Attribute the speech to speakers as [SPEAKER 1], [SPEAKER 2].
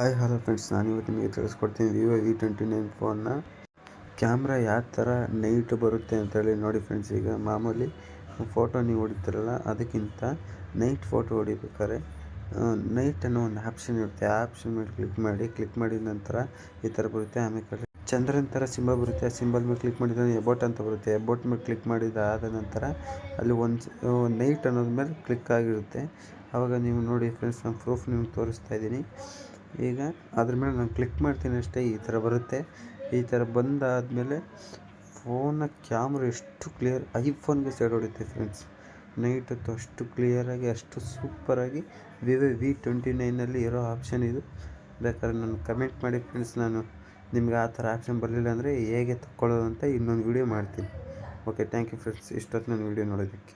[SPEAKER 1] Hello friends ನಾನು ಇವತ್ತು ನಿಮಗೆ ತಿಳಿಸ್ಕೊಡ್ತೀನಿ. ವಿವೋ ವಿ ಟ್ವೆಂಟಿ ನೈನ್ ಫೋನ್ನ ಕ್ಯಾಮ್ರಾ ಯಾವ ಥರ ನೈಟ್ ಬರುತ್ತೆ ಅಂತೇಳಿ ನೋಡಿ ಫ್ರೆಂಡ್ಸ್ ಈಗ ಮಾಮೂಲಿ ಫೋಟೋ ನೀವು ಹೊಡಿತೀರಲ್ಲ, ಅದಕ್ಕಿಂತ ನೈಟ್ ಫೋಟೋ ಹೊಡಿಬೇಕಾದ್ರೆ ನೈಟ್ ಅನ್ನೋ ಒಂದು ಆಪ್ಷನ್ ಇರುತ್ತೆ. ಆ ಆಪ್ಷನ್ ಮೇಲೆ ಕ್ಲಿಕ್ ಮಾಡಿ ಕ್ಲಿಕ್ ಮಾಡಿದ ನಂತರ ಈ ಥರ ಬರುತ್ತೆ. ಆಮೇಲೆ ಚಂದ್ರನ ಥರ ಸಿಂಬಲ್ ಬರುತ್ತೆ. ಆ ಸಿಂಬಲ್ ಮೇಲೆ ಕ್ಲಿಕ್ ಮಾಡಿದ ಎಬೋಟ್ ಅಂತ ಬರುತ್ತೆ. ಎಬೋಟ್ ಮೇಲೆ ಕ್ಲಿಕ್ ಮಾಡಿದ ಆದ ನಂತರ ಅಲ್ಲಿ ಒಂದು ನೈಟ್ ಅನ್ನೋದ್ರ ಮೇಲೆ ಕ್ಲಿಕ್ ಆಗಿರುತ್ತೆ. ಆವಾಗ ನೀವು ನೋಡಿ ಫ್ರೆಂಡ್ಸ್ ನಾನು ಪ್ರೂಫ್ ನಿಮ್ಗೆ ತೋರಿಸ್ತಾ ಇದ್ದೀನಿ. ಈಗ ಅದ್ರ ಮೇಲೆ ನಾನು ಕ್ಲಿಕ್ ಮಾಡ್ತೀನಿ ಅಷ್ಟೇ, ಈ ಥರ ಬರುತ್ತೆ. ಈ ಥರ ಬಂದಾದಮೇಲೆ ಫೋನ್ನ ಕ್ಯಾಮ್ರ ಎಷ್ಟು ಕ್ಲಿಯರ್ ಐಫೋನ್ಗೆ ಸೈಡ್ ಹೊಡಿತೆ ಫ್ರೆಂಡ್ಸ್ ನೈಟ್ ಹೊತ್ತು ಅಷ್ಟು ಕ್ಲಿಯರಾಗಿ ಅಷ್ಟು ಸೂಪರಾಗಿ ವಿವೋ ವಿ ಟ್ವೆಂಟಿ ನೈನಲ್ಲಿ ಇರೋ ಆಪ್ಷನ್ ಇದು. ಬೇಕಾದ್ರೆ ನಾನು ಕಮೆಂಟ್ ಮಾಡಿ ಫ್ರೆಂಡ್ಸ್ ನಾನು ನಿಮ್ಗೆ ಆ ಥರ ಆಪ್ಷನ್ ಬರಲಿಲ್ಲ ಅಂದರೆ ಹೇಗೆ ತಗೊಳ್ಳೋದು ಅಂತ ಇನ್ನೊಂದು ವೀಡಿಯೋ ಮಾಡ್ತೀನಿ. ಓಕೆ ಥ್ಯಾಂಕ್ ಯು ಫ್ರೆಂಡ್ಸ್ ಇಷ್ಟೊತ್ತು ನನ್ನ ವೀಡಿಯೋ ನೋಡೋದಕ್ಕೆ